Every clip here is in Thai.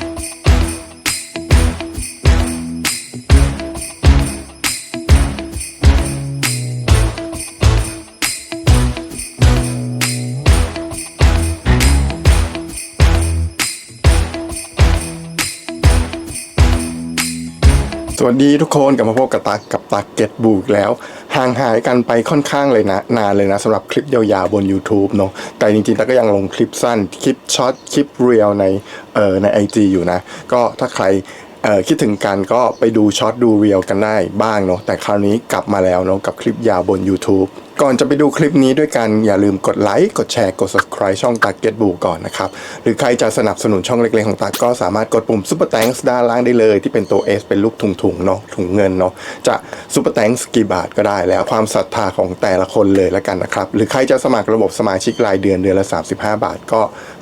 Thank you. วัสดีทุกคนกลับมาพบกับตากกับตากเก็ตบูกแล้ว ห่างหายกันไปค่อนข้างเลยนะ นานเลยนะสำหรับคลิปยาวๆบน YouTube เนาะแต่จริงๆตาก็ยังลงคลิปสั้น คลิปช็อตคลิปเรียลในเอ่อในไออยู่นะ ก็ถ้าใคร คิดถึงกันก็ไปดูช็อตดูเรียลกันได้บ้างเนาะแต่คราวนี้กลับมาแล้วเนาะกับคลิปยาวบน YouTube ก่อนจะไปดูคลิปนี้ด้วยกัน อย่าลืมกดไลค์กดแชร์กด subscribe ช่องตักเก็ตบูก่อนนะครับ หรือใครจะสนับสนุนช่องเล็กๆของตักก็สามารถกดปุ่ม Super Thanks ด้านล่างได้เลยที่เป็นตัว S เป็นรูปถุงๆเนาะถุงเงินเนาะจะ Super Thanks กี่บาทก็ได้แล้วความศรัทธาของแต่ละคนเลยแล้วกันนะครับ หรือใครจะสมัครระบบสมาชิกรายเดือนเดือนละ 35 บาทก็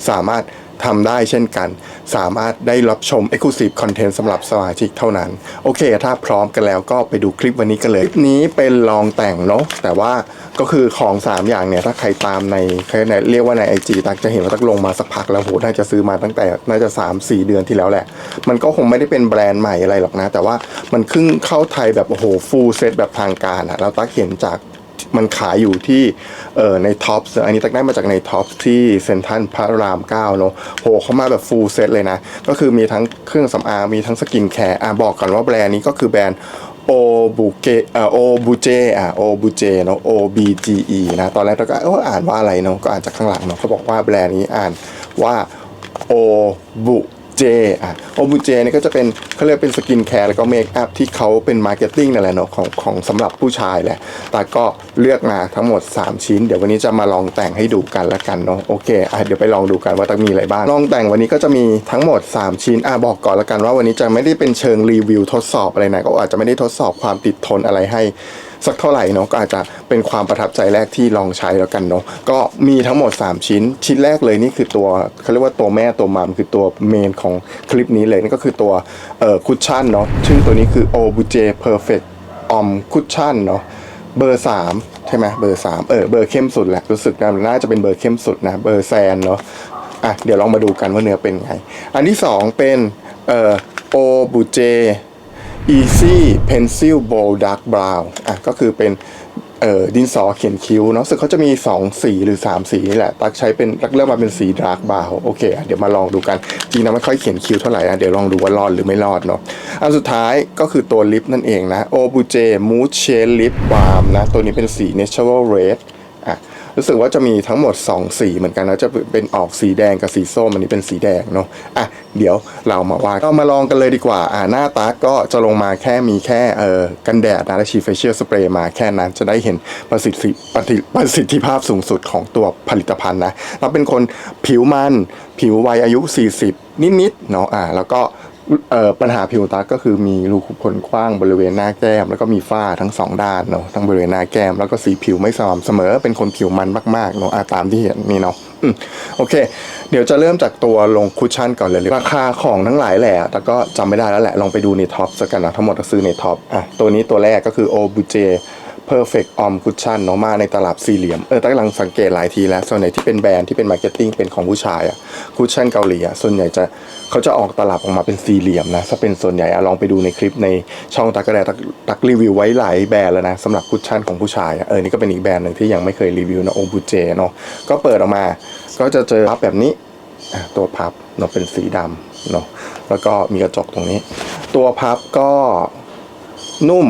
สามารถ ทำได้เช่นกัน สามารถได้รับชม Exclusive Content สำหรับสมาชิกเท่านั้น โอเค ถ้าพร้อมกันแล้วก็ไปดูคลิปวันนี้กันเลย คลิปนี้เป็นลองแต่งเนาะแต่ว่าก็คือของ 3 อย่างเนี่ย ถ้าใครตามในใครในเรียกว่าใน IG ตักจะเห็นว่าตักลงมาสักพักแล้วโหน่าจะซื้อมาตั้งแต่น่าจะ 3-4 เดือนที่แล้วแหละ มันก็คงไม่ได้เป็นแบรนด์ใหม่อะไรหรอกนะ แต่ว่ามันขึ้นเข้าไทยแบบโอ้โหฟูลเซตแบบทางการอะแล้วตักเห็นจาก มันขายอยู่ที่เอ่อในท็อปส์อันนี้ตักได้มาจากในท็อปที่เซนทันพระรามเก้าเนอะโหเขามาแบบฟูลเซตเลยนะ ก็คือมีทั้งเครื่องสำอางมีทั้งสกินแคร์อะบอกก่อนว่าแบรนด์นี้ก็คือแบรนด์โอบูเกอ่อโอบูเจอะโอบูเจเนาะ O B G E นะตอนแรกเราก็เอออ่านว่าอะไรเนาะก็อ่านจากข้างหลังเนาะเขาบอกว่าแบรนด์นี้อ่านว่าโอบุ เจอะโอบูเจเนี่ยก็จะเป็นเขาเรียกเป็นสกินแคร์แล้วก็เมคอัพที่เขาเป็นมาร์เก็ตติ้งนั่นแหละเนาะของของสำหรับผู้ชายแหละ แต่ก็เลือกมาทั้งหมด 3 ชิ้น เดี๋ยววันนี้จะมาลองแต่งให้ดูกันละกันเนาะโอเคอะเดี๋ยวไปลองดูกันว่าต้องมีอะไรบ้างลองแต่งวันนี้ก็จะมีทั้งหมด 3 ชิ้นอะบอกก่อนละกันว่าวันนี้จะไม่ได้เป็นเชิงรีวิวทดสอบอะไรนะก็อาจจะไม่ได้ทดสอบความติดทนอะไรให้ สักเท่าไหร่เนาะก็อาจจะเป็นความประทับใจแรกที่ลองใช้แล้วกันเนาะก็มีทั้งหมด 3 ชิ้น ชิ้นแรกเลยนี่คือตัวเขาเรียกว่าตัวแม่ตัวมัมคือตัวเมนของคลิปนี้เลยนั่นก็คือตัวเอ่อคุชชั่นเนาะชื่อตัวนี้คือ OBJ Perfect Om Cushion เนาะเบอร์3ใช่ไหมเบอร์3เออเบอร์เข้มสุดแหละรู้สึกนะน่าจะเป็นเบอร์เข้มสุดนะเบอร์แซนเนาะอะเดี๋ยวลองมาดูกันว่าเนื้อเป็นไง อันที่2เป็นเอ่อ o b u j Easy Pencil Bold Dark Brown อะก็คือเป็นดินสอเขียนคิ้วเนาะสึกเขาจะมี 2 สีหรือ 3 สีนี่แหละ ตักใช้เป็นตักเลือกมาเป็นสี Dark Brown โอเคอเดี๋ยวมาลองดูกัน จริงนะไม่ค่อยเขียนคิ้วเท่าไหร่นะเดี๋ยวลองดูว่ารอดหรือไม่รอดเนาะอันสุดท้ายก็คือตัวลิปนั่นเองนะ o b u j Mood Shade Lip Balm นะ ตัวนี้เป็นสี Natural Red รู้สึกว่าจะมีทั้งหมด 2 สีเหมือนกันนะจะเป็นออกสีแดงกับสีส้มอันนี้เป็นสีแดงเนาะอะเดี๋ยวเรามาว่าก็มาลองกันเลยดีกว่าอ่าหน้าตาก็จะลงมาแค่มีแค่เอ่อกันแดดนะและฉีดเฟเชียลสเปรย์มาแค่นั้นจะได้เห็นประสิทธิประสิทธิประสิทธิภาพสูงสุดของตัวผลิตภัณฑ์นะเราเป็นคนผิวมันผิววัยอายุ 40 นิดๆเนาะอ่าแล้วก็ ปัญหาผิวตาก็คือมีรูขุมขนกว้างบริเวณหน้าแก้ม แล้วก็มีฝ้าทั้งสองด้านเนาะทั้งบริเวณหน้าแก้มแล้วก็สีผิวไม่สม่ำเสมอเป็นคนผิวมันมากๆเนาะตามที่เห็นนี่เนาะโอเค เดี๋ยวจะเริ่มจากตัวลงคุชชั่นก่อนเลยราคาของทั้งหลายแหละแต่ก็จำไม่ได้แล้วแหละลองไปดูในท็อปสักกันนะทั้งหมดก็ซื้อในท็อปอะตัวนี้ตัวแรกก็คือโอบูเจ Perfect Om Cushion เนาะมาในตลับสี่เหลี่ยม เออตั้งกำลังสังเกตหลายทีแล้ว ส่วนไหนที่เป็นแบรนด์ที่เป็นมาร์เก็ตติ้งเป็นของผู้ชายอะคุชชั่นเกาหลีอะส่วนใหญ่จะเขาจะออกตลับออกมาเป็นสี่เหลี่ยมนะถ้าเป็นส่วนใหญ่อะลองไปดูในคลิปในช่องตักกระแดตักตักรีวิวไว้หลายแบรนด์แล้วนะสำหรับคุชชั่นของผู้ชายอะเออนี่ก็เป็นอีกแบรนด์หนึ่งที่ยังไม่เคยรีวิวนะโอบูเจเนาะก็เปิดออกมา ก็จะเจอพับแบบนี้ตัวพับเนาะเป็นสีดำเนาะแล้วก็มีกระจกตรงนี้ ตัวพับก็นุ่ม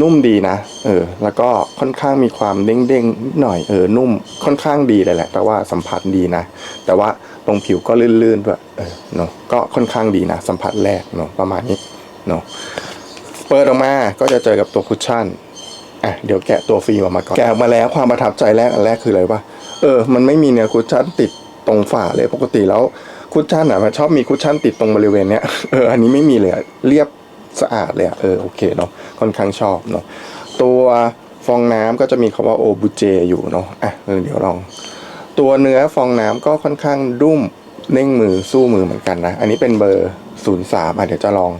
นุ่มดีนะเออแล้วก็ค่อนข้างมีความเด้งๆนิดหน่อยเออนุ่มค่อนข้างดีเลยแหละ แต่ว่าสัมผัสดีนะ แต่ว่าตรงผิวก็ลื่นๆด้วยเออเนาะก็ค่อนข้างดีนะ สัมผัสแรกเนาะประมาณนี้เนาะเปิดออกมาก็จะเจอกับตัวคุชชั่นอะเดี๋ยวแกะตัวฟิล์มออกมาก่อนแกะออกมาแล้วความประทับใจแรกอันแรกคืออะไรวะเออมันไม่มีเนื้อคุชชั่นติดตรงฝ่าเลยปกติแล้วคุชชั่นอะมันชอบมีคุชชั่นติดตรงบริเวณเนี้ยเอออันนี้ไม่มีเลยเรียบ สะอาดเลยอะเออโอเคเนาะค่อนข้างชอบเนาะตัวฟองน้ำก็จะมีคำว่าโอบูเจอยู่เนาะอะเออเดี๋ยวลอง ตัวเนื้อฟองน้ำก็ค่อนข้างรุ่มเน่งมือสู้มือเหมือนกันนะ อันนี้เป็นเบอร์ศูนย์สามอะเดี๋ยวจะลอง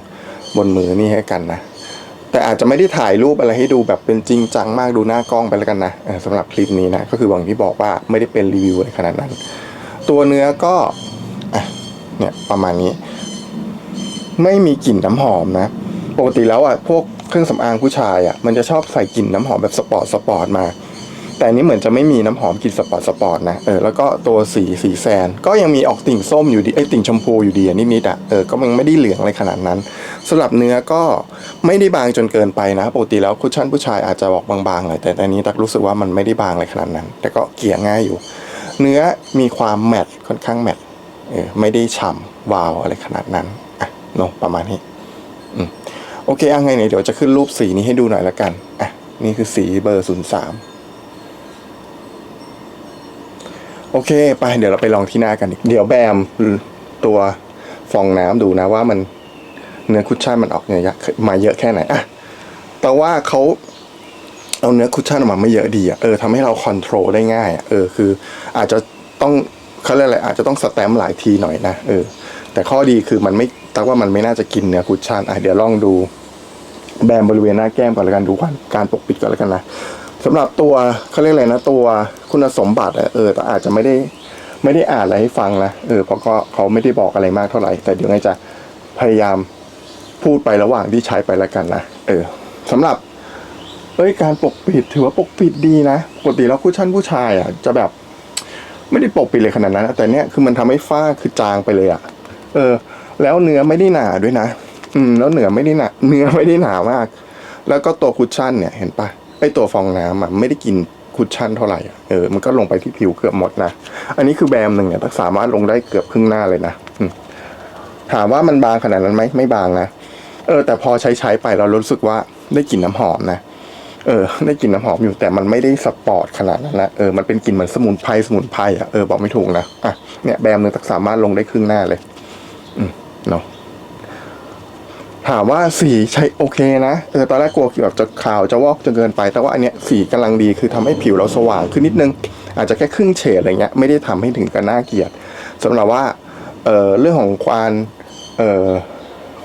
บนมือนี่ให้กันนะ แต่อาจจะไม่ได้ถ่ายรูปอะไรให้ดูแบบเป็นจริงจังมากดูหน้ากล้องไปแล้วกันนะเออสำหรับคลิปนี้นะ ก็คือหวังที่บอกว่าไม่ได้เป็นรีวิวอะไรขนาดนั้น ตัวเนื้อก็อะเนี่ยประมาณนี้ ไม่มีกลิ่นน้ำหอมนะ ปกติแล้วอะพวกเครื่องสำอางผู้ชายอะมันจะชอบใส่กลิ่นน้ำหอมแบบสปอร์ตสปอร์ตมา แต่อันนี้เหมือนจะไม่มีน้ำหอมกลิ่นสปอร์ตสปอร์ตนะเออแล้วก็ตัวสีสีแซน ก็ยังมีออกติ่งส้มอยู่ดีไอยติ่งชมพูอยู่ดีอะนิดๆอะเออก็มันไม่ได้เหลืองอะไรขนาดนั้นสำหรับเนื้อก็ไม่ได้บางจนเกินไปนะปกติแล้วคุชชั่นผู้ชายอาจจะบอกบางๆหน่อยแต่อันนี้ตักรู้สึกว่ามันไม่ได้บางอะไรขนาดนั้น แต่ก็เกลี่ยง่ายอยู่ เนื้อมีความแมตต์ค่อนข้างแมตต์เออไม่ได้ฉ่ำวาวอะไรขนาดนั้นอะเนอะประมาณนี้ โอเคเอาไงเนี่ยเดี๋ยวจะขึ้นรูปสีนี้ให้ดูหน่อยละกัน อะ นี่คือสีเบอร์ศูนย์สามโอเค ไป เดี๋ยวเราไปลองที่หน้ากันเดี๋ยวแบมตัวฟองน้ำดูนะว่ามันเนื้อคุชชั่นมันออกเนี่ยมาเยอะแค่ไหนอะแต่ว่าเขาเอาเนื้อคุชชั่นออกมาไม่เยอะดีอะเออทำให้เราคอนโทรลได้ง่ายอะเออคือ อาจจะต้องเขาเรียกอะไรอาจจะต้องสแตมป์หลายทีหน่อยนะเออแต่ข้อดีคือมันไม่ ตักว่ามันไม่น่าจะกินเนื้อคุชชั่นอะเดี๋ยวลองดูแบมบริเวณหน้าแก้มก่อนล้วกันดูการการปกปิดก่อนแล้วกันนะสำหรับตัวเขาเรียกอะไรนะตัวคุณสมบัติเออแต่อาจจะไม่ได้ไม่ได้อ่านอะไรให้ฟังนะเออเพราะก็เขาไม่ได้บอกอะไรมากเท่าไหร่ แต่เดี๋ยวไงจะพยายามพูดไประหว่างที่ใช้ไปแล้วกันนะเออสำหรับเอ้ยการปกปิดถือว่าปกปิดดีนะปกติแล้วคุชชั่นผู้ชายอะจะแบบไม่ได้ปกปิดเลยขนาดนั้น แต่เนี้ยคือมันทำให้ฝ้าคือจางไปเลยอะ เออ แล้วเนื้อไม่ได้หนาด้วยนะ อืม แล้วเนื้อไม่ได้หนาเนื้อไม่ได้หนามาก แล้วก็ตัวคุชชั่นเนี่ยเห็นปะไอตัวฟองน้ำอะไม่ได้กินคุชชั่นเท่าไหร่เออมันก็ลงไปที่ผิวเกือบหมดนะ อันนี้คือแบมหนึ่งเนี่ยสามารถลงได้เกือบครึ่งหน้าเลยนะอืมถามว่ามันบางขนาดนั้นไหมไม่บางนะเออแต่พอใช้ใช้ไปเรารู้สึกว่าได้กลิ่นน้ำหอมนะเออ ได้กลิ่นน้ำหอมอยู่แต่มันไม่ได้สปอร์ตขนาดนั้นนะเออมันเป็นกลิ่นเหมือนสมุนไพรสมุนไพรอะเออบอกไม่ถูกนะอะเนี่ยแบมหนึ่งสามารถลงได้ครึ่งหน้าเลย อืมเนาะ ถามว่าสีใช้โอเคนะเออตอนแรกกลัวแบบจะขาวจะวอกจนเกินไป แต่ว่าอันเนี้ยสีกำลังดีคือทำให้ผิวเราสว่างขึ้นนิดนึง อาจจะแค่ครึ่งเฉดอะไรเงี้ยไม่ได้ทำให้ถึงกับน่าเกลียดสำหรับว่าเออเรื่องของความเออ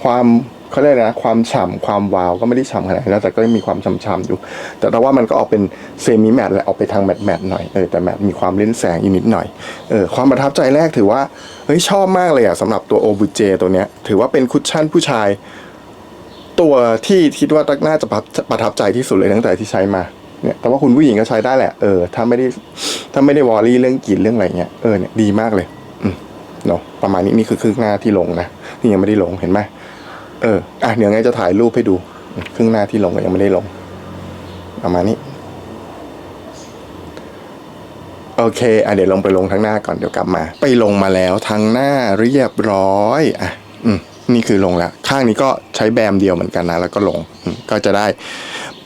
ความเขาเรียกอะไรนะความฉ่ำความวาวก็ไม่ได้ฉ่ำขนาดนั้นแต่ก็มีความฉ่ำๆอยู่ แต่แต่ว่ามันก็ออกเป็นเซมิแมตแหละออกไปทางแมตต์แมตต์หน่อยเออแต่แมตต์มีความเล่นแสงอีกนิดหน่อยเออความประทับใจแรกถือว่าเฮ้ยชอบมากเลยอะสำหรับตัวโอบูเจตัวเนี้ยถือว่าเป็นคุชชั่นผู้ชาย ตัวที่คิดว่าน่าจะประทับใจที่สุดเลยตั้งแต่ที่ใช้มาเนี่ยแต่ว่าคุณผู้หญิงก็ใช้ได้แหละเออถ้าไม่ได้ถ้าไม่ได้วอรี่เรื่องกลิ่นเรื่องอะไรเงี้ยเออเนี่ยดีมากเลย อืมเนาะประมาณนี้นี่คือครึ่งหน้าที่ลงนะนี่ยังไม่ได้ลงเห็นไหมเอออะเดี๋ยวไงจะถ่ายรูปให้ดู ครึ่งหน้าที่ลงก็ยังไม่ได้ลงประมาณนี้โอเคอะเดี๋ยวลงไปลงทั้งหน้าก่อนเดี๋ยวกลับมา ไปลงมาแล้วทั้งหน้าเรียบร้อยอะอืม นี่คือลงแล้ว ข้างนี้ก็ใช้แบมเดียวเหมือนกันนะ แล้วก็ลงก็จะได้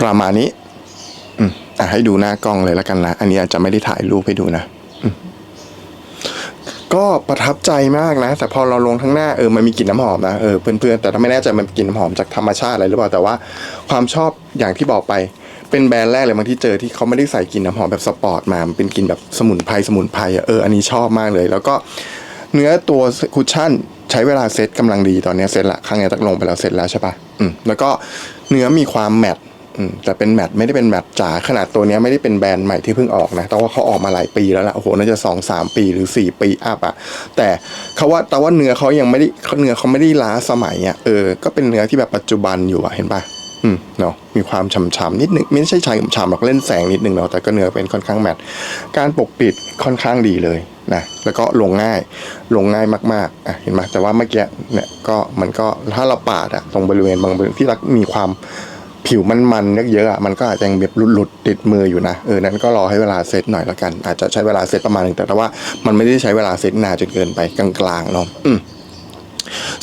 ประมาณนี้อืมอะให้ดูหน้ากล้องเลยแล้วกันนะ อันนี้อาจจะไม่ได้ถ่ายรูปให้ดูนะก็ประทับใจมากนะ แต่พอเราลงทั้งหน้าเออมันมีกลิ่นน้ำหอมนะเออเพื่อนๆแต่ถ้าไม่แน่ใจมันกลิ่นน้ำหอมจากธรรมชาติอะไรหรือเปล่าแต่ว่าความชอบอย่างที่บอกไป เป็นแบรนด์แรกเลยบางที่เจอที่เขาไม่ได้ใส่กลิ่นน้ำหอมแบบสปอร์ตมามันเป็นกลิ่นแบบสมุนไพรสมุนไพรเอออันนี้ชอบมากเลย แล้วก็เนื้อตัวคุชชั่น ใช้เวลาเซตกำลังดีตอนนี้เซตละข้างนี้ตักลงไปแล้วเสร็จแล้วใช่ปะอืมแล้วก็เนื้อมีความแมตต์อืมแต่เป็นแมตต์ไม่ได้เป็นแมตต์จ๋าขนาดตัวเนี้ยไม่ได้เป็นแบรนด์ใหม่ที่เพิ่งออกนะ แต่ว่าเขาออกมาหลายปีแล้วล่ะโอ้โหน่าจะสองสามปีหรือสี่ปีอัพอะแต่เขาว่าแต่ว่าเนื้อเขายังไม่ได้เนื้อเขาไม่ได้ล้าสมัยอะเออก็เป็นเนื้อที่แบบปัจจุบันอยู่อะเห็นปะอืมเนาะมีความฉ่ำๆนิดนึงไม่ใช่ชายฉ่ำๆหรอกเล่นแสงนิดนึงเนาะแต่ก็เนื้อเป็นค่อนข้างแมตการปกปิดค่อนข้างดีเลย นะแล้วก็ลงง่ายลงง่ายมากๆอะเห็นไหมแต่ว่าเมื่อกี้เนี่ยก็มันก็ถ้าเราปาดอะตรงบริเวณบางบริเวณที่รักมีความผิวมันมันๆเยอะๆอะมันก็อาจจะยังแบบหลุดๆติดมืออยู่นะเออนั้นก็รอให้เวลาเซตหน่อยแล้วกัน อาจจะใช้เวลาเซตประมาณหนึงแต่ว่ามันไม่ได้ใช้เวลาเซตนานจนเกินไปกลางๆเนาะอืม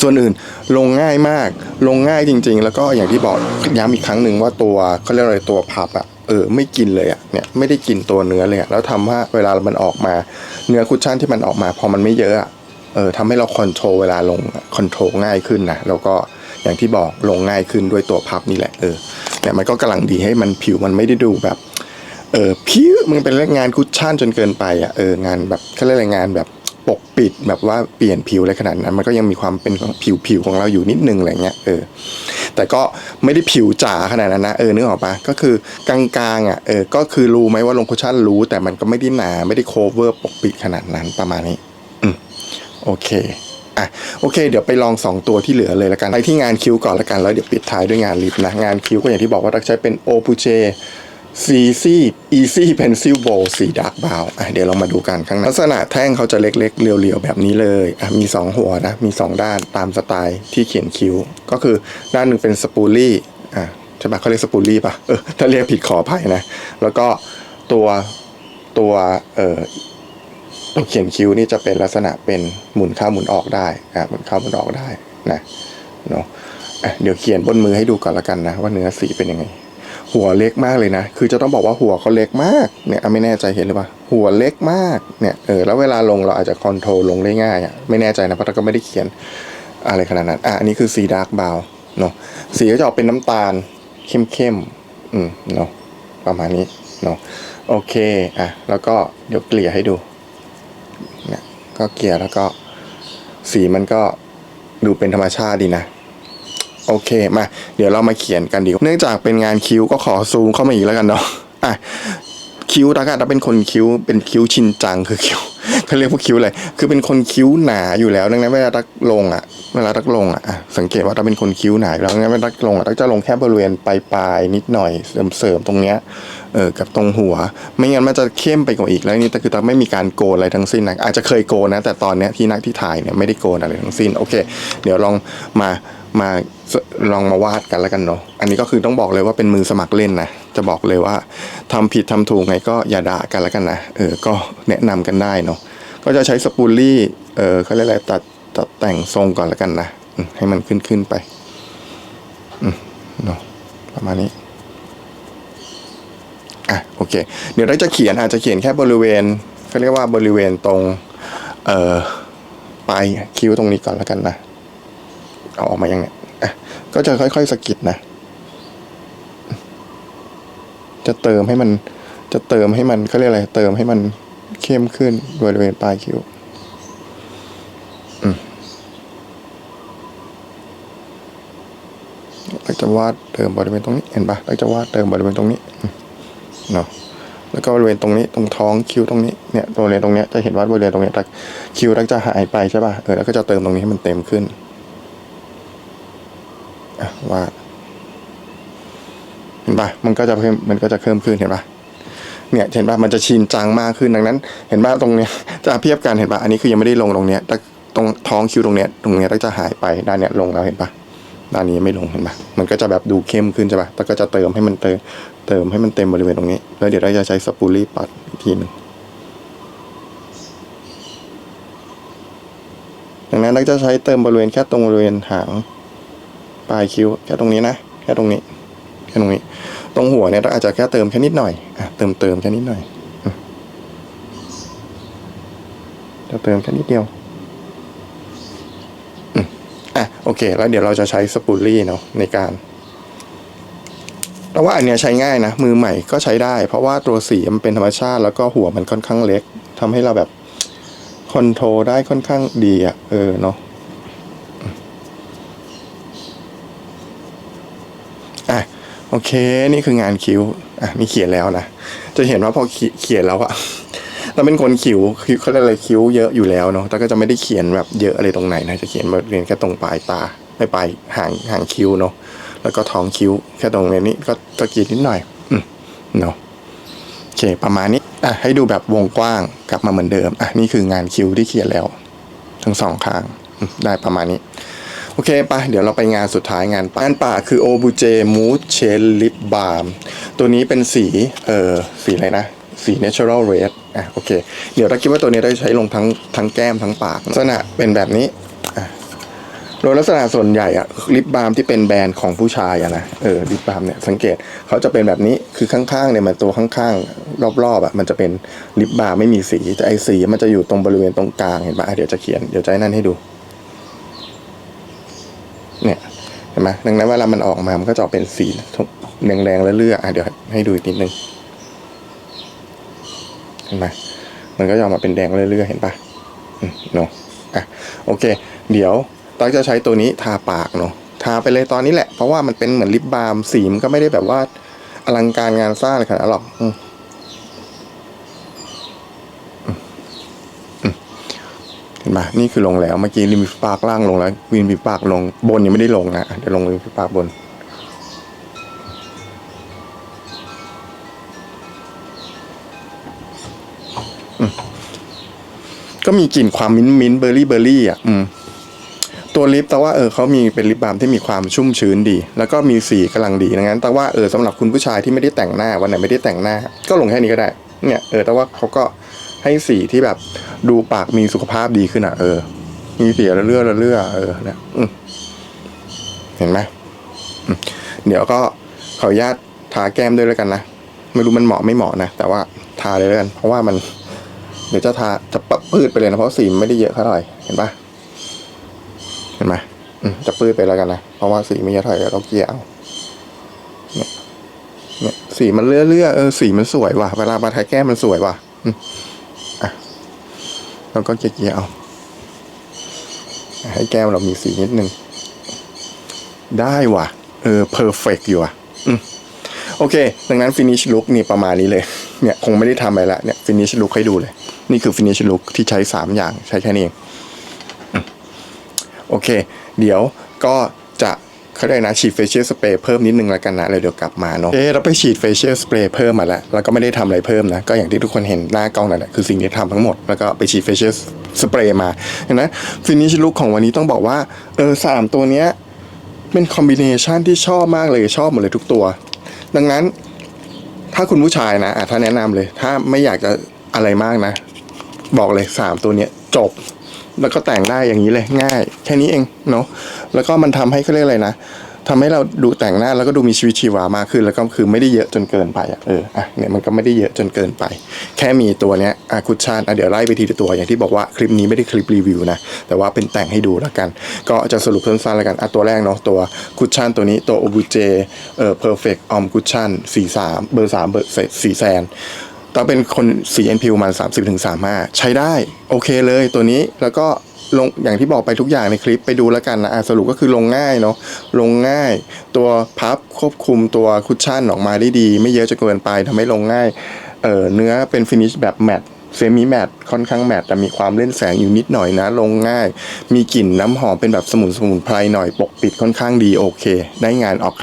ส่วนอื่นลงง่ายมากลงง่ายจริง ๆ แล้วก็อย่างที่บอกย้ำอีกครั้งหนึ่งว่าตัวเขาเรียกอะไรตัวพับอะ เออไม่กินเลยอะเนี่ยไม่ได้กินตัวเนื้อเลยอะแล้วทำว่าเวลามันออกมาเนื้อคุชชั่นที่มันออกมาพอมันไม่เยอะอะเออทำให้เราคอนโทรลเวลาลงคอนโทรลง่ายขึ้นนะแล้วก็อย่างที่บอกลงง่ายขึ้นด้วยตัวพับนี่แหละเออเนี่ยมันก็กำลังดีให้มันผิวมันไม่ได้ดูแบบเออผิวมันเป็นเรื่องงานคุชชั่นจนเกินไปอะเอองานแบบเขาเรียกอะไรงานแบบปกปิดแบบว่าเปลี่ยนผิวอะไรขนาดนั้น มันก็ยังมีความเป็นผิวผิวของเราอยู่นิดนึงอะไรเงี้ยเออ แต่ก็ไม่ได้ผิวจ๋าขนาดนั้นนะเออนึกออกปะก็คือกลางๆอะเออก็คือรู้ไหมว่าลงคุชชั่นรู้ แต่มันก็ไม่ได้หนาไม่ได้โคเวอร์ปกปิดขนาดนั้นประมาณนี้อืมโอเคอะโอเค เดี๋ยวไปลอง 2 ตัวที่เหลือเลยละกันไปที่งานคิ้วก่อนละกันแล้วเดี๋ยวปิดท้ายด้วยงานลิปนะงานคิ้วก็อย่างที่บอกว่าตักใช้เป็นโอปูเจ o p u c e CC Easy Pencil Bowl สีดาร์กบาวอะเดี๋ยวเรามาดูกันข้างในลักษณะแท่งเขาจะเล็กๆ เรียวๆ แบบนี้เลยอะมี 2 หัวนะ มี 2 ด้านตามสไตล์ที่เขียนคิ้ว ก็คือด้านหนึ่งเป็นสปูลี่อะใช่ปะเขาเรียกสปูลี่ปะเออถ้าเรียกผิดขออภัยนะ แล้วก็ตัวตัวเอ่อตัวเขียนคิ้วนี่จะเป็นลักษณะเป็นหมุนเข้าหมุนออกได้อะหมุนเข้าหมุนออกได้นะเนาะเดี๋ยวเขียนบนมือให้ดูก่อนละกันนะ ว่าเนื้อสีเป็นยังไง หัวเล็กมากเลยนะ คือจะต้องบอกว่าหัวเขาเล็กมาก เนี่ยอะไม่แน่ใจเห็นหรือเปล่า หัวเล็กมาก เนี่ย เออ แล้วเวลาลงเราอาจจะคอนโทรลลงได้ง่ายอะ ไม่แน่ใจนะ เพราะเราก็ไม่ได้เขียนอะไรขนาดนั้น อะ อันนี้คือสีดาร์กบาวเนาะ สีก็จะออกเป็นน้ำตาลเข้มๆ อืม เนาะ ประมาณนี้ เนาะ โอเค อะ แล้วก็เดี๋ยวเกลี่ยให้ดู เนี่ย ก็เกลี่ยแล้วก็ สีมันก็ดูเป็นธรรมชาติดีนะ โอเคมาเดี๋ยวเรามาเขียนกันดีกว่าเนื่องจากเป็นงานคิ้วก็ขอซูมเข้ามาอีกแล้วกันเนาะอะคิ้วตากาตาเป็นคนคิ้วเป็นคิ้วชินจังคือคิ้วเขาเรียกพว่าคิ้วอะไรคือเป็นคนคิ้วหนาอยู่แล้วดังนั้นเวลาตักลงอะเวลาตักลงอะสังเกตว่าตักเป็นคนคิ้วหนาอยู่แล้วดังนั้นเวลาตักลงอะตักจะลงแค่บริเวณปลายปลายๆนิดหน่อยเสริมๆตรงเนี้ยเออกับตรงหัว ไม่งั้นมันจะเข้มไปกว่าอีกแล้วนี่แต่คือตักไม่มีการโกนอะไรทั้งสิ้นนะอาจจะเคยโกนนะแต่ตอนเนี้ยที่นักที่ถ่ายเนี่ยไม่ได้โกนอะไรทั้งสิ้นโอเค เดี๋ยวลองมา มาลองมาวาดกันแล้วกันเนาะ อันนี้ก็คือต้องบอกเลยว่าเป็นมือสมัครเล่นนะ จะบอกเลยว่าทำผิดทำถูกไงก็อย่าด่ากันแล้วกันนะ เออ ก็แนะนำกันได้เนาะ ก็จะใช้สปูลลี่ เออเขาเรียกอะไรตัดตัดแต่งทรงก่อนแล้วกันนะ ให้มันขึ้นขึ้นไปอืมเนาะประมาณนี้ อะโอเค เดี๋ยวเราจะเขียนอาจจะเขียนแค่บริเวณเขาเรียกว่าบริเวณตรง เอ่อปลายคิ้วตรงนี้ก่อนแล้วกันนะ เอาออกมายังเนี่ยอะก็จะค่อยๆสะกิดนะ จะเติมให้มัน จะเติมให้มันเขาเรียกอะไร เติมให้มันเข้มขึ้นบริเวณปลายคิ้วอืมเราจะวาดเติมบริเวณตรงนี้ เห็นปะเราจะวาดเติมบริเวณตรงนี้เนาะแล้วก็บริเวณตรงนี้ตรงท้องคิ้วตรงนี้เนี่ยบริเวณตรงเนี้ยจะเห็นว่าบริเวณตรงเนี้ยคิ้วตั้งจะหายไปใช่ป่ะเออแล้วก็จะเติมตรงนี้ให้มันเต็มขึ้น วาเห็นป่ะมันก็จะเพิ่มมันก็จะเพิ่มขึ้นเห็นป่ะเนี่ยเห็นป่ะมันจะชินจังมากขึ้นดังนั้น เห็นป่ะตรงเนี้ยจะเทียบกันเห็นป่ะอันนี้คือยังไม่ได้ลงตรงเนี้ยแต่ตรงท้องคิ้วตรงเนี้ยตรงเนี้ยตั้งจะหายไปด้านเนี้ยลงแล้วเห็นป่ะด้านนี้ไม่ลงเห็นป่ะมันก็จะแบบดูเข้มขึ้นใช่ป่ะแต่ก็จะเติมให้มันเติมเติมให้มันเต็มบริเวณตรงนี้ แล้วเดี๋ยวเราจะใช้สปูลี่ปัดอีกทีหนึ่งดังนั้นเราจะใช้เติมบริเวณแค่ตรงบริเวณหาง ปลายคิ้วแค่ตรงนี้นะแค่ตรงนี้แค่ตรงนี้ ตรงหัวเนี่ยเราอาจจะแค่เติมแค่นิดหน่อยอะเติมเติมแค่นิดหน่อยจะเติมแค่นิดเดียวอะโอเค แล้วเดี๋ยวเราจะใช้สปูลี่เนาะในการแต่ว่าอันเนี้ยใช้ง่ายนะ มือใหม่ก็ใช้ได้ เพราะว่าตัวสีมันเป็นธรรมชาติ แล้วก็หัวมันค่อนข้างเล็กทำให้เราแบบคอนโทรลได้ค่อนข้างดีอะ่ะเออเนาะ โอเค นี่คืองานคิ้วอะนี่เขียนแล้วนะ จะเห็นว่าพอเขียนแล้วอะเราเป็นคนคิ้วคิ้วเขาเรียกอะไรคิ้วเยอะอยู่แล้วเนาะแต่ก็จะไม่ได้เขียนแบบเยอะอะไรตรงไหนนะจะเขียนบริเวณแค่ตรงปลายตาไม่ปลายหางห่างคิ้วเนาะแล้วก็ท้องคิ้วแค่ตรงนี้ก็ก็กรีดนิดหน่อยอืมเนาะโอเคประมาณนี้อะให้ดูแบบวงกว้างกลับมาเหมือนเดิมอะนี่คืองานคิ้วที่เขียนแล้ว ทั้งสองข้างได้ประมาณนี้ โอเคไปเดี๋ยวเราไปงานสุดท้ายงานป่างานป่าคือโอบูเจมูดเชลลิปบาร์มตัวนี้เป็นสี เอ่อ สีอะไรนะสี natural red อะโอเค เดี๋ยวเราคิดว่าตัวนี้ได้ใช้ลงทั้งทั้งแก้มทั้งปาก ลักษณะเป็นแบบนี้โดยลักษณะส่วนใหญ่อะลิปบาล์มที่เป็นแบรนด์ของผู้ชายอะนะเออลิปบาล์มเนี่ยสังเกตเขาจะเป็นแบบนี้คือข้างๆเนี่ยมันตัวข้างๆ รอบๆอะมันจะเป็นลิปบาล์มไม่มีสีแต่ไอสีมันจะอยู่ตรงบริเวณตรงกลางเห็นปะอะเดี๋ยวจะเขียนเดี๋ยวจะให้นั่นให้ดู เนี่ยเห็นไหมดังนั้นเวลามันออกมา มันก็จะออกเป็นสีแดงๆแล้วเลือดอะเดี๋ยวให้ดูอีกนิดนึงเห็นไหมมันก็จะออกมาเป็นแดงเรื่อยๆเห็นปะอืมเนาะอะโอเค เดี๋ยวตั๊กจะใช้ตัวนี้ทาปากเนาะทาไปเลยตอนนี้แหละ เพราะว่ามันเป็นเหมือนลิปบาล์มสีมันก็ไม่ได้แบบว่าอลังการงานสร้างอะไรขนาดหรอก มอืมอืมเห็นห็นปะนี่คือลงแล้วเมื่อกี้ริมฝีปากล่างลงแล้ววินฝีปากลงบนยังไม่ได้ลงนะเดี๋ยวลงริมฝีปากบน ก็มีกลิ่นความมิ้นท์มิ้นเบอร์รี่เบอร์รี่อะอืมตัวลิปแต่ว่าเออเขามีเป็นลิปบาล์มที่มีความชุ่มชื้นดี แล้วก็มีสีกำลังดีดังนั้น แต่ว่าเออสำหรับคุณผู้ชายที่ไม่ได้แต่งหน้าวันไหนไม่ได้แต่งหน้า ก็ลงแค่นี้ก็ได้ เนี่ยเออแต่ว่าเขาก็ ให้สีที่แบบดูปากมีสุขภาพดีขึ้นอะ เออ มีสีระเลื่อระเลื่อเออเนี่ยเห็นไหมเดี๋ยวก็ขออนุญาตทาแก้มด้วยแล้วกันนะไม่รู้มันเหมาะไม่เหมาะนะแต่ว่าทาเลยแล้วกันเพราะว่ามัน เดี๋ยวจะทาจะปะปืดไปเลยนะเพราะสีไม่ได้เยอะเท่าไหร่เห็นปะเห็นไหมอืมจะปืดไปแล้วกันนะเพราะว่าสีไม่เยอะเท่าไหร่เดี๋ยวเราเกลี่ยเอาเนี่ยเนี่ยสีมันเลื่อเลื่อเออสีมันสวยว่ะเวลามาทาแก้มมันสวยว่ะอืมอะ แล้วก็เกลี่ยเอา ให้แก้มเรามีสีนิดนึง ได้ว่ะ เออเพอร์เฟกอยู่อะโอเค ดังนั้นฟินิชลุกนี่ประมาณนี้เลย เนี่ยคงไม่ได้ทำอะไรละ เนี่ยฟินิชลุกให้ดูเลย นี่คือฟินิชลุกที่ใช้ 3 อย่างใช้แค่นี้เอง โอเค เดี๋ยวก็ เขาเรียกนะฉีด facial spray เพิ่มนิดนึงแล้วกันนะแล้วเดี๋ยวกลับมาเนาะเอ๊เราไปฉีด facial spray เพิ่มมาแล้วแล้วก็ไม่ได้ทำอะไรเพิ่มนะก็อย่างที่ทุกคนเห็นหน้ากล้องนั่นแหละคือสิ่งที่ทำทั้งหมดแล้วก็ไปฉีด facial spray มาเห็นไหม finish look ของวันนี้ต้องบอกว่าเออสามตัวเนี้ยเป็นคอมบิเนชันที่ชอบมากเลยชอบหมดเลยทุกตัว ดังนั้นถ้าคุณผู้ชายนะอะถ้าแนะนำเลย ถ้าไม่อยากจะอะไรมากนะ บอกเลยสามตัวเนี้ยจบ แล้วก็แต่งได้อย่างนี้เลยง่าย แค่นี้เองเนาะแล้วก็มันทำให้เขาเรียกอะไรนะทำให้เราดูแต่งหน้าแล้วก็ดูมีชีวิตชีวามากขึ้น แล้วก็คือไม่ได้เยอะจนเกินไปอะเอออะเนี่ยมันก็ไม่ได้เยอะจนเกินไป แค่มีตัวเนี้ยอะคุชชั่นอะเดี๋ยวไล่ไปทีละตัวอย่างที่บอกว่าคลิปนี้ไม่ได้คลิปรีวิวนะแต่ว่าเป็นแต่งให้ดูแล้วกัน ก็จะสรุปสั้นๆแล้วกันอะตัวแรกเนาะตัวคุชชั่นตัวนี้ตัวโอบูเจเอ่อเพอร์เฟกต์ออมคุชชั่นสี่สามเบอร์สามเบอร์สี่แซน ตองเป็นคนสี NPU มาณ30ถึง35 ใช้ได้ โอเคเลยตัวนี้แล้วก็ลงอย่างที่บอกไปทุกอย่างในคลิปไปดูแล้วกันนะะสรุปก็คือลงง่ายเนาะลงง่าย ตัวพับควบคุมตัวคุชชั่นออกมาได้ดี ไม่เยอะจนเกินไปทำให้ลงง่ายเออเนื้อเป็นฟินิชแบบแมต เซมิแมตค่อนข้างแมตแต่มีความเล่นแสงอยู่นิดหน่อยนะ ลงง่าย มีกลิ่นน้ำหอมเป็นแบบสมุนสมุนไพรหน่อยปกปิดค่อนข้างดีโอเค ได้งานออก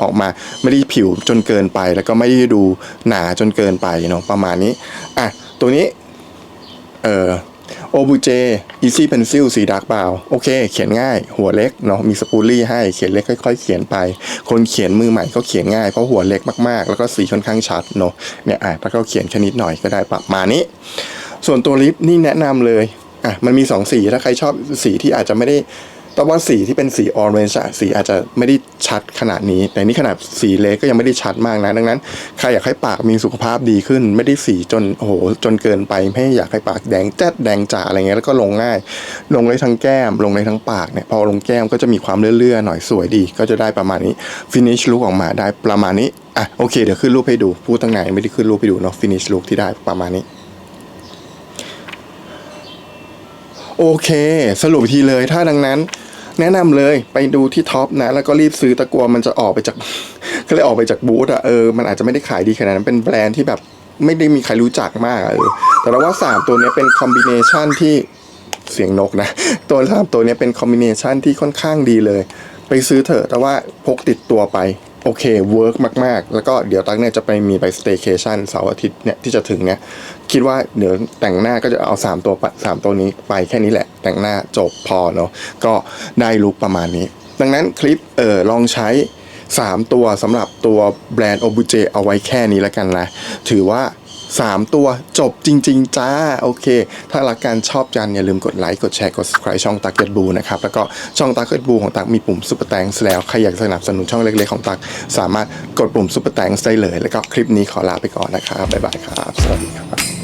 ออกมาไม่ได้ผิวจนเกินไป แล้วก็ไม่ได้ดูหนาจนเกินไปเนาะประมาณนี้อะตัวนี้เอ่อ โอบูเจอีซี่เพนซิลสีดักเปล่าโอเค เขียนง่าย หัวเล็กเนาะมีสปูลี่ให้เขียนเล็กค่อยๆ เขียนไป คนเขียนมือใหม่ก็เขียนง่ายเพราะหัวเล็กมากๆ แล้วก็สีค่อนข้างชัดเนาะเนี่ยอะถ้าเขาเขียนแค่นิดหน่อยก็ได้ประมาณนี้ ส่วนตัวลิปนี่แนะนำเลยอะมันมี2สีถ้าใครชอบสีที่อาจจะไม่ได้ แต่ว่าสีที่เป็นสีออเรนจ์สีอาจจะไม่ได้ชัดขนาดนี้ แต่นี่ขนาดสีเล็กก็ยังไม่ได้ชัดมากนะ ดังนั้นใครอยากให้ปากมีสุขภาพดีขึ้น ไม่ได้สีจนโอ้โหจนเกินไป ไม่อยากให้ปากแดงแจ๊ดแดงจ่าอะไรเงี้ยแล้วก็ลงง่าย ลงได้ทั้งแก้ม ลงได้ทั้งปากเนี่ยพอลงแก้มก็จะมีความเลื่อยๆหน่อยสวยดี ก็จะได้ประมาณนี้ finish look ออกมาได้ประมาณนี้อะโอเคเดี๋ยวขึ้นรูปให้ดูพูดตั้งนานไม่ได้ขึ้นรูปให้ดูเนาะ finish look ที่ได้ประมาณนี้โอเค สรุปทีเลยถ้าดังนั้น แนะนำเลยไปดูที่ท็อปนะ แล้วก็รีบซื้อตะกัวมันจะออกไปจาก ก็เลยออกไปจากบูธอะเออมันอาจจะไม่ได้ขายดีขนาดนั้นเป็นแบรนด์ที่แบบไม่ได้มีใครรู้จักมากเออแต่เราว่าสามตัวนี้เป็นคอมบิเนชันที่เสียงนกนะ ตัวสามตัวนี้เป็นคอมบิเนชันที่ค่อนข้างดีเลย ไปซื้อเถอะแต่ว่าพกติดตัวไป โอเคเวิร์กมาก ๆ แล้วก็เดี๋ยวตั๊กเนี่ยจะไปมีไปสเตย์เคชันเสาร์อาทิตย์เนี่ยที่จะถึงเนี่ยคิดว่าเดี๋ยวแต่งหน้าก็จะเอา 3 ตัวปสามตัวนี้ไปแค่นี้แหละ แต่งหน้าจบพอเนาะก็ได้ลุคประมาณนี้ ดังนั้นคลิปเออลองใช้ 3 ตัวสำหรับตัวแบรนด์ o b u j e เอาไว้แค่นี้แล้วกันนะ ถือว่า 3 ตัวจบจริง ๆ จ้า โอเค ถ้ารักการชอบกันอย่าลืมกดไลค์กดแชร์กด subscribe ช่องตักเก็ตบูนะครับ แล้วก็ช่องตักเก็ตบูของตักมีปุ่มซุปเปอร์แตงแล้ว ใครอยากสนับสนุนช่องเล็ก ๆ ของตัก สามารถกดปุ่มซุปเปอร์แตงได้เลย แล้วก็คลิปนี้ขอลาไปก่อนนะครับบ๊ายบายครับ สวัสดีครับ